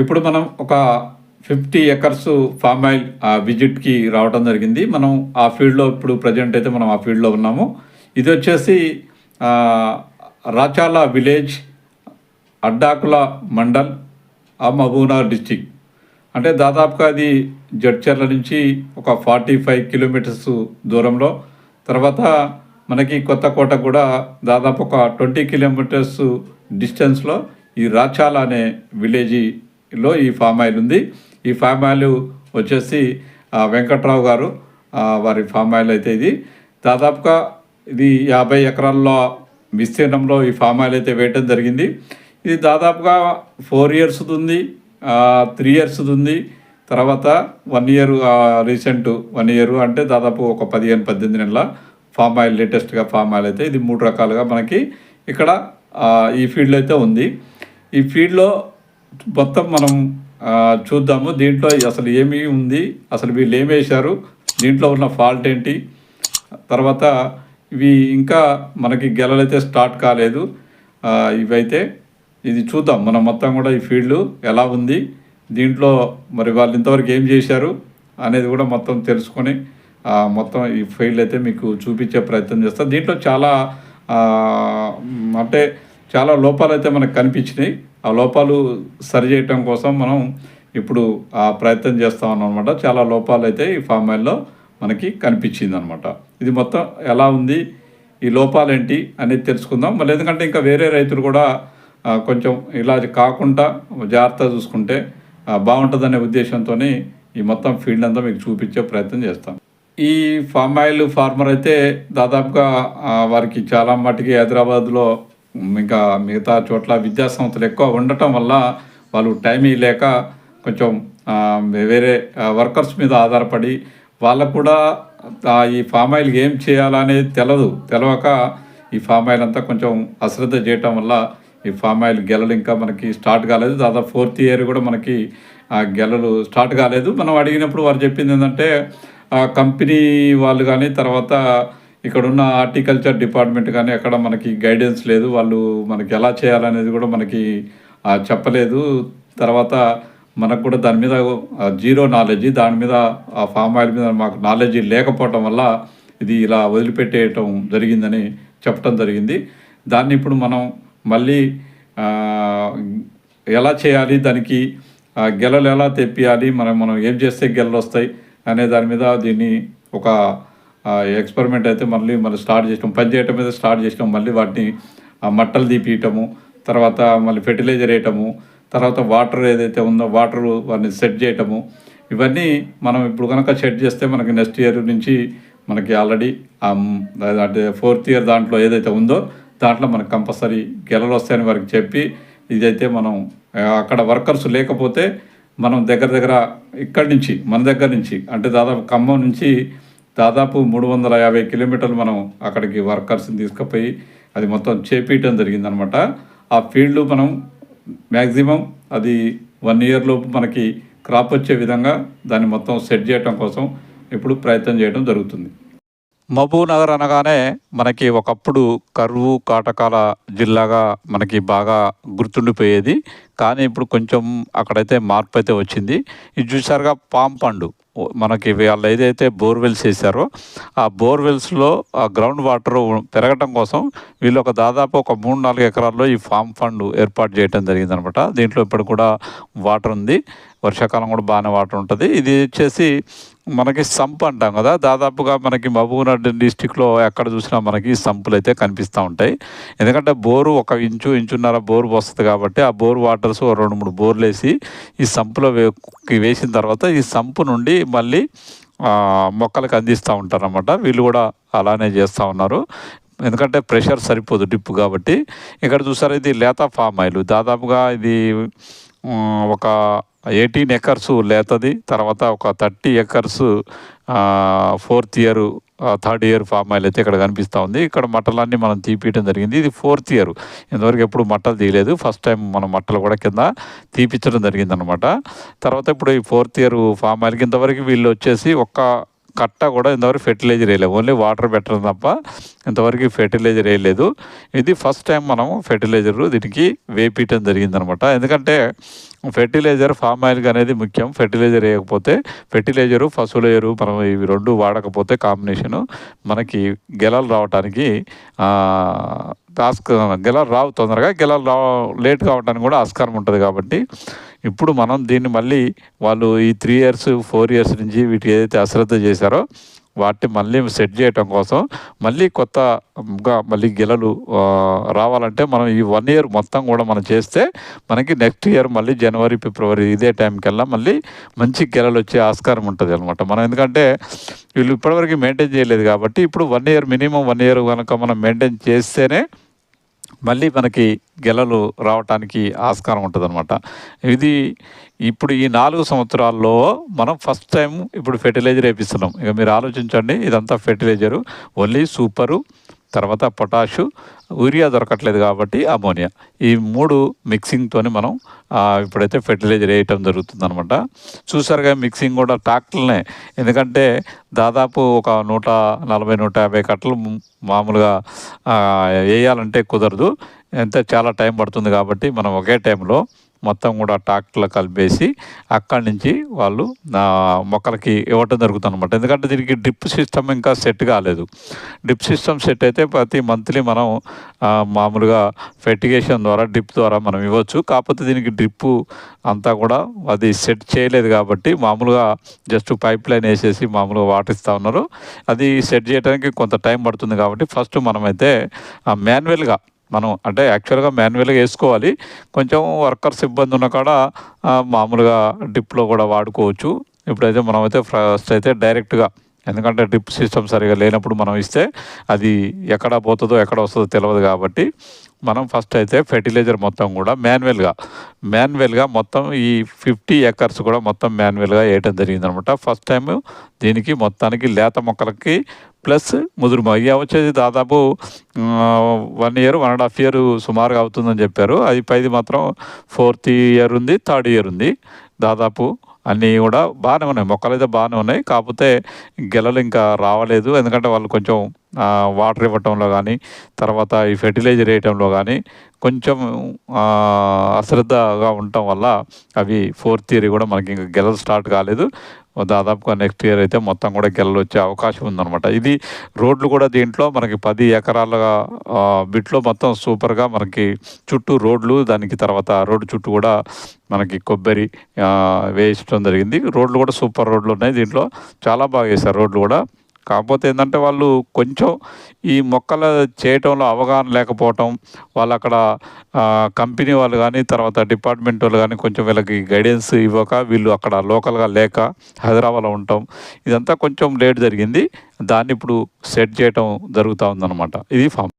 ఇప్పుడు మనం ఒక ఫిఫ్టీ ఎకర్స్ ఫామ్ ఆయిల్ ఆ విజిట్కి రావడం జరిగింది. మనం ఆ ఫీల్డ్లో ఇప్పుడు ప్రజెంట్ అయితే మనం ఆ ఫీల్డ్లో ఉన్నాము. ఇది వచ్చేసి రాచాల విలేజ్ అడ్డాకుల మండల్ ఆ మహబూబ్నగర్ డిస్టిక్ అంటే దాదాపుగా అది జడ్చర్ల నుంచి ఒక ఫార్టీ ఫైవ్ కిలోమీటర్స్ దూరంలో. తర్వాత మనకి కొత్తకోట కూడా దాదాపు ఒక ట్వంటీ కిలోమీటర్స్ డిస్టెన్స్లో ఈ రాచాల అనే లో ఈ ఫామ్ ఆయిల్ ఉంది. ఈ ఫామ్ ఆయిల్ వచ్చేసి వెంకట్రావు గారు వారి ఫామ్ ఆయిల్ అయితే ఇది. దాదాపుగా ఇది యాభై ఎకరాల్లో విస్తీర్ణంలో ఈ ఫామ్ ఆయిల్ అయితే వేయటం జరిగింది. ఇది దాదాపుగా ఫోర్ ఇయర్స్ ఉంది త్రీ ఇయర్స్ ఉంది. తర్వాత one year recent one year అంటే దాదాపు ఒక పదిహేను పద్దెనిమిది నెలల ఫామ్ ఆయిల్ లేటెస్ట్గా ఫామ్ ఆయిల్ అయితే ఇది మూడు రకాలుగా మనకి ఇక్కడ ఈ ఫీల్డ్లో అయితే ఉంది. ఈ ఫీల్డ్లో మొత్తం మనం చూద్దాము. దీంట్లో అసలు ఏమి ఉంది? అసలు వీళ్ళు ఏమి వేశారు? దీంట్లో ఉన్న ఫాల్ట్ ఏంటి? తర్వాత ఇవి ఇంకా మనకి గెలలైతే స్టార్ట్ కాలేదు. ఇవైతే ఇది చూద్దాం. మనం మొత్తం కూడా ఈ ఫీల్డ్ ఎలా ఉంది? దీంట్లో మరి వాళ్ళు ఇంతవరకు ఏం చేశారు? అనేది కూడా మొత్తం తెలుసుకొని మొత్తం ఈ ఫీల్డ్ అయితే మీకు చూపించే ప్రయత్నం చేస్తాం. దీంట్లో చాలా అంటే చాలా లోపాలు అయితే మనకు కనిపించినాయి. ఆ లోపాలు సరిచేయటం కోసం మనం ఇప్పుడు ఆ ప్రయత్నం చేస్తా ఉన్నాం అనమాట చాలా లోపాలు అయితే ఈ ఫామ్ ఆయిల్లో మనకి కనిపించింది అనమాట ఇది మొత్తం ఎలా ఉంది? ఈ లోపాలు ఏంటి అనేది తెలుసుకుందాం. మళ్ళీ ఎందుకంటే ఇంకా వేరే రైతులు కూడా కొంచెం ఇలా కాకుండా జాగ్రత్త చూసుకుంటే బాగుంటుందనే ఉద్దేశంతోనే ఈ మొత్తం ఫీల్డ్ అంతా మీకు చూపించే ప్రయత్నం చేస్తాం. ఈ ఫామ్ ఆయిల్ ఫార్మర్ అయితే దాదాపుగా వారికి చాలా మటుకి హైదరాబాద్లో ఇంకా మిగతా చోట్ల విద్యా సంస్థలు ఎక్కువ ఉండటం వల్ల వాళ్ళు టైం లేక కొంచెం వేరే వర్కర్స్ మీద ఆధారపడి వాళ్ళకు కూడా ఈ ఫామ్ ఆయిల్ ఏం చేయాలనేది తెలదు. తెలవక ఈ ఫామ్ ఆయిల్ అంతా కొంచెం అశ్రద్ధ చేయటం వల్ల ఈ ఫామ్ ఆయిల్ గెలలు ఇంకా మనకి స్టార్ట్ కాలేదు. దాదాపు ఫోర్త్ ఇయర్ కూడా మనకి ఆ గెలలు స్టార్ట్ కాలేదు. మనం అడిగినప్పుడు వారు చెప్పింది ఏంటంటే కంపెనీ వాళ్ళు కానీ తర్వాత ఇక్కడ ఉన్న హార్టికల్చర్ డిపార్ట్మెంట్ కానీ అక్కడ మనకి గైడెన్స్ లేదు. వాళ్ళు మనకి ఎలా చేయాలనేది కూడా మనకి చెప్పలేదు. తర్వాత మనకు కూడా దాని మీద జీరో నాలెడ్జ్ దాని మీద ఆ ఫామ్ ఆయిల్ మీద మాకు నాలెడ్జ్ లేకపోవటం వల్ల ఇది ఇలా వదిలిపెట్టేయటం జరిగిందని చెప్పడం జరిగింది. దాన్ని ఇప్పుడు మనం మళ్ళీ ఎలా చేయాలి దానికి ఆ, గెలలు ఎలా తెప్పియాలి మనం మనం ఏం చేస్తే గెలలు వస్తాయి అనే దాని మీద దీన్ని ఒక ఎక్స్పెరిమెంట్ అయితే మళ్ళీ మళ్ళీ స్టార్ట్ చేసినాం. పని చేయటం మీద స్టార్ట్ చేసినాం. మళ్ళీ వాటిని మట్టలు తీపియటము తర్వాత మళ్ళీ ఫెర్టిలైజర్ వేయటము తర్వాత వాటర్ ఏదైతే ఉందో వాటర్ వాటిని సెట్ చేయటము ఇవన్నీ మనం ఇప్పుడు కనుక సెట్ చేస్తే మనకి నెక్స్ట్ ఇయర్ నుంచి మనకి ఆల్రెడీ అంటే ఫోర్త్ ఇయర్ దాంట్లో ఏదైతే ఉందో దాంట్లో మనకు కంపల్సరీ గెలలు వస్తాయని వారికి చెప్పి ఇదైతే మనం అక్కడ వర్కర్స్ లేకపోతే మనం దగ్గర దగ్గర ఇక్కడి నుంచి మన దగ్గర నుంచి అంటే దాదాపు ఖమ్మం నుంచి దాదాపు మూడు వందల యాభై కిలోమీటర్లు మనం అక్కడికి వర్కర్స్ని తీసుకుపోయి అది మొత్తం చేపించడం జరిగిందనమాట. ఆ ఫీల్డ్ మనం మ్యాక్సిమం అది వన్ ఇయర్ లోపు మనకి క్రాప్ వచ్చే విధంగా దాన్ని మొత్తం సెట్ చేయటం కోసం ఇప్పుడు ప్రయత్నం చేయడం జరుగుతుంది. మహబూబ్ నగర్ అనగానే మనకి ఒకప్పుడు కరువు కాటకాల జిల్లాగా మనకి బాగా గుర్తుండిపోయేది. కానీ ఇప్పుడు కొంచెం అక్కడైతే మార్పు అయితే వచ్చింది. ఇది చూసారుగా పామ్ పండు. మనకి వాళ్ళు ఏదైతే బోర్వెల్స్ వేశారో ఆ బోర్వెల్స్లో ఆ గ్రౌండ్ వాటర్ పెరగటం కోసం వీళ్ళు ఒక దాదాపు ఒక మూడు నాలుగు ఎకరాల్లో ఈ ఫామ్ ఫండ్ ఏర్పాటు చేయడం జరిగిందనమాట. దీంట్లో ఇప్పుడు కూడా వాటర్ ఉంది. వర్షాకాలం కూడా బాగానే వాటర్ ఉంటుంది. ఇది వచ్చేసి మనకి సంప్ అంటాం కదా. దాదాపుగా మనకి మహబూబ్నగర్ డిస్టిక్లో ఎక్కడ చూసినా మనకి సంపులు అయితే కనిపిస్తూ ఉంటాయి. ఎందుకంటే బోరు ఒక ఇంచు ఇంచున్నర బోరు వస్తుంది కాబట్టి ఆ బోరు వాటర్స్ రెండు మూడు బోర్లు వేసి ఈ సంపులో వే వేసిన తర్వాత ఈ సంపు నుండి మళ్ళీ మొక్కలకు అందిస్తూ ఉంటారన్నమాట. వీళ్ళు కూడా అలానే చేస్తూ ఉన్నారు. ఎందుకంటే ప్రెషర్ సరిపోదు డిప్ కాబట్టి. ఇక్కడ చూసారా ఇది లేత ఫామ్ ఆయిల్. దాదాపుగా ఇది ఒక ఎయిటీన్ ఎకర్స్ లేతది. తర్వాత ఒక thirty acres fourth year third year palm oil అయితే ఇక్కడ కనిపిస్తూ ఉంది. ఇక్కడ మట్టలన్నీ మనం తీపియడం జరిగింది. ఇది ఫోర్త్ ఇయర్. ఇంతవరకు ఎప్పుడు మట్టలు తీయలేదు. ఫస్ట్ టైం మనం మట్టలు కూడా కింద తీపిచ్చడం జరిగిందనమాట తర్వాత ఇప్పుడు ఈ ఫోర్త్ ఇయర్ ఫామ్ ఆయిల్కి ఇంతవరకు వీళ్ళు వచ్చేసి ఒక్క కట్ట కూడా ఇంతవరకు ఫెర్టిలైజర్ వేయలేదు. ఓన్లీ వాటర్ పెట్టడం తప్ప ఇంతవరకు ఫెర్టిలైజర్ వేయలేదు. ఇది ఫస్ట్ టైం మనం ఫెర్టిలైజర్ దీనికి వేపించడం జరిగిందనమాట. ఎందుకంటే ఫెర్టిలైజర్ ఫామ్ ఆయిల్కి అనేది ముఖ్యం. ఫెర్టిలైజర్ వేయకపోతే ఫెర్టిలైజరు పశువుల ఎరువు మనం ఇవి రెండు వాడకపోతే కాంబినేషను మనకి గెలలు రావటానికి ఆస్క గెలలు రావు తొందరగా. గెలలు రా లేట్ కావడానికి కూడా ఆస్కారం ఉంటుంది కాబట్టి ఇప్పుడు మనం దీన్ని మళ్ళీ వాళ్ళు ఈ త్రీ ఇయర్స్ ఫోర్ ఇయర్స్ నుంచి వీటికి ఏదైతే అశ్రద్ధ చేశారో వాటిని మళ్ళీ సెట్ చేయటం కోసం మళ్ళీ కొత్తగా మళ్ళీ గెలలు రావాలంటే మనం ఈ వన్ ఇయర్ మొత్తం కూడా మనం చేస్తే మనకి నెక్స్ట్ ఇయర్ మళ్ళీ జనవరి ఫిబ్రవరి ఇదే టైంకల్లా మళ్ళీ మంచి గెలలు వచ్చే ఆస్కారం ఉంటుంది అనమాట మనం ఎందుకంటే వీళ్ళు ఇప్పటివరకు మెయింటైన్ చేయలేదు కాబట్టి ఇప్పుడు one year minimum one year కనుక మనం మెయింటైన్ చేస్తేనే మళ్ళీ మనకి గెలలు రావటానికి ఆస్కారం ఉంటుందన్నమాట. ఇది ఇప్పుడు ఈ నాలుగు సంవత్సరాల్లో మనం ఫస్ట్ టైం ఇప్పుడు ఫెర్టిలైజర్ వేపిస్తున్నాం. ఇక మీరు ఆలోచించండి ఇదంతా ఫెర్టిలైజరు. Only super. తర్వాత పొటాషు యూరియా దొరకట్లేదు కాబట్టి అమోనియా ఈ మూడు మిక్సింగ్తోని మనం ఇప్పుడైతే ఫెర్టిలైజర్ వేయటం జరుగుతుంది అనమాట చూసారుగా మిక్సింగ్ కూడా ట్రాక్టర్లనే. ఎందుకంటే దాదాపు ఒక నూట నలభై నూట యాభై కట్టలు మామూలుగా వేయాలంటే కుదరదు. ఎంత చాలా టైం పడుతుంది కాబట్టి మనం ఒకే టైంలో మొత్తం కూడా ట్రాక్టర్లో కలిపేసి అక్కడి నుంచి వాళ్ళు మొక్కలకి ఇవ్వటం జరుగుతుంది అనమాట ఎందుకంటే దీనికి డ్రిప్ సిస్టమ్ ఇంకా సెట్ కాలేదు. డ్రిప్ సిస్టమ్ సెట్ అయితే ప్రతి మంత్లీ మనం మామూలుగా ఫెర్టిగేషన్ ద్వారా డ్రిప్ ద్వారా మనం ఇవ్వచ్చు. కాకపోతే దీనికి డ్రిప్ అంతా కూడా అది సెట్ చేయలేదు కాబట్టి మామూలుగా జస్ట్ పైప్ లైన్ వేసేసి మామూలుగా వాటిస్తూ ఉన్నారు. అది సెట్ చేయడానికి కొంత టైం పడుతుంది కాబట్టి ఫస్ట్ మనమైతే మాన్యువల్గా మనం అంటే యాక్చువల్గా మాన్యువల్గా వేసుకోవాలి. కొంచెం వర్కర్స్ ఇబ్బంది ఉన్న కాడ మామూలుగా డిప్లో కూడా వాడుకోవచ్చు. ఇప్పుడైతే మనమైతే ఫస్ట్ అయితే డైరెక్ట్గా ఎందుకంటే డ్రిప్ సిస్టమ్ సరిగా లేనప్పుడు మనం ఇస్తే అది ఎక్కడ పోతుందో ఎక్కడ వస్తుందో తెలియదు కాబట్టి. మనం ఫస్ట్ అయితే ఫెర్టిలైజర్ మొత్తం కూడా మాన్యువల్గా మాన్యువల్గా మొత్తం ఈ ఫిఫ్టీ ఎకర్స్ కూడా మొత్తం మాన్యువల్గా వేయటం జరిగిందనమాట. ఫస్ట్ టైం దీనికి మొత్తానికి లేత మొక్కలకి ప్లస్ ముదురు మొక్క వచ్చేసి దాదాపు one year one and half year సుమారుగా అవుతుందని చెప్పారు. అది పైది మాత్రం ఫోర్త్ ఇయర్ ఉంది థర్డ్ ఇయర్ ఉంది. దాదాపు అన్నీ కూడా బాగానే ఉన్నాయి. మొక్కలు అయితే బాగానే ఉన్నాయి. కాకపోతే గెలలు ఇంకా రావలేదు. ఎందుకంటే వాళ్ళు కొంచెం వాటర్ ఇవ్వటంలో కానీ తర్వాత ఈ ఫెర్టిలైజర్ వేయటంలో కానీ కొంచెం అశ్రద్ధగా ఉండటం వల్ల అవి ఫోర్త్ ఇయర్ కూడా మనకి ఇంకా గెలలు స్టార్ట్ కాలేదు. దాదాపుగా నెక్స్ట్ ఇయర్ అయితే మొత్తం కూడా గెలలు వచ్చే అవకాశం ఉందన్నమాట. ఇది రోడ్లు కూడా దీంట్లో మనకి పది ఎకరాల బిట్లో మొత్తం సూపర్గా మనకి చుట్టూ రోడ్లు దానికి తర్వాత రోడ్డు చుట్టూ కూడా మనకి కొబ్బరి వేయించడం జరిగింది. రోడ్లు కూడా సూపర్ రోడ్లు ఉన్నాయి దీంట్లో. చాలా బాగా వేశారు రోడ్లు కూడా. కాకపోతే ఏంటంటే వాళ్ళు కొంచెం ఈ మొక్కలు చేయటంలో అవగాహన లేకపోవటం వాళ్ళు అక్కడ కంపెనీ వాళ్ళు కానీ తర్వాత డిపార్ట్మెంట్ వాళ్ళు కానీ కొంచెం వీళ్ళకి గైడెన్స్ ఇవ్వక వీళ్ళు అక్కడ లోకల్గా లేక హైదరాబాద్లో ఉండటం ఇదంతా కొంచెం లేట్ జరిగింది. దాన్ని ఇప్పుడు సెట్ చేయటం జరుగుతూ ఉందన్నమాట. ఇది ఫామ్